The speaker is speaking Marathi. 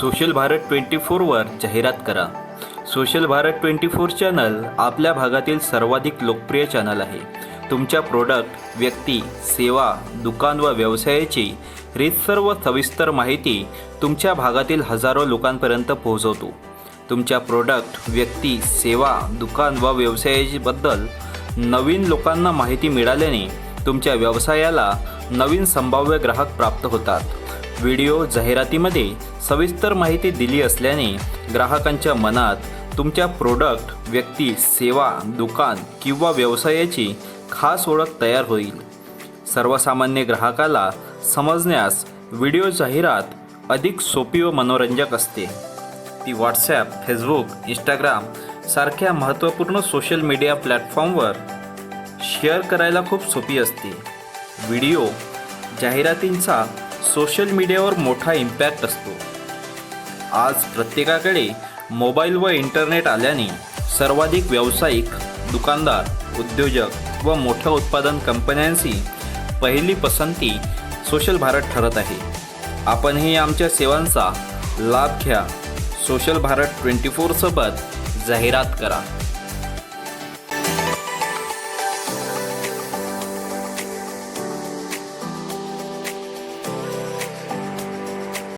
सोशल भारत ट्वेंटी फोरवर जाहिरात करा. Social Bharat twenty four channel आपल्या भागातील सर्वाधिक लोकप्रिय चॅनल आहे. तुमच्या प्रोडक्ट व्यक्ती सेवा दुकान व व्यवसायाची रीतसर व सविस्तर माहिती तुमच्या भागातील हजारो लोकांपर्यंत पोहोचवतो. तुमच्या प्रोडक्ट व्यक्ती सेवा दुकान व व्यवसायाबद्दल नवीन लोकांना माहिती मिळाल्याने तुमच्या व्यवसायाला नवीन संभाव्य ग्राहक प्राप्त होतात. व्हिडिओ जाहिरातीमध्ये सविस्तर माहिती दिली असल्याने ग्राहकांच्या मनात तुमच्या प्रोडक्ट व्यक्ती सेवा दुकान किंवा व्यवसायाची खास ओळख तयार होईल. सर्वसामान्य ग्राहकाला समजण्यास व्हिडिओ जाहिरात अधिक सोपी व मनोरंजक असते. ती व्हॉट्सॲप फेसबुक इंस्टाग्राम सारख्या महत्त्वपूर्ण सोशल मीडिया प्लॅटफॉर्मवर शेअर करायला खूप सोपी असते. व्हिडिओ जाहिरातींचा सोशल मीडियावर मोठा इम्पॅक्ट असतो. आज प्रत्येकाकडे मोबाईल व इंटरनेट आल्याने सर्वाधिक व्यावसायिक दुकानदार उद्योजक व मोठ्या उत्पादन कंपन्यांची पहिली पसंती सोशल भारत ठरत आहे. आपणही आमच्या सेवांचा लाभ घ्या. सोशल भारत ट्वेंटी फोरसोबत जाहिरात करा.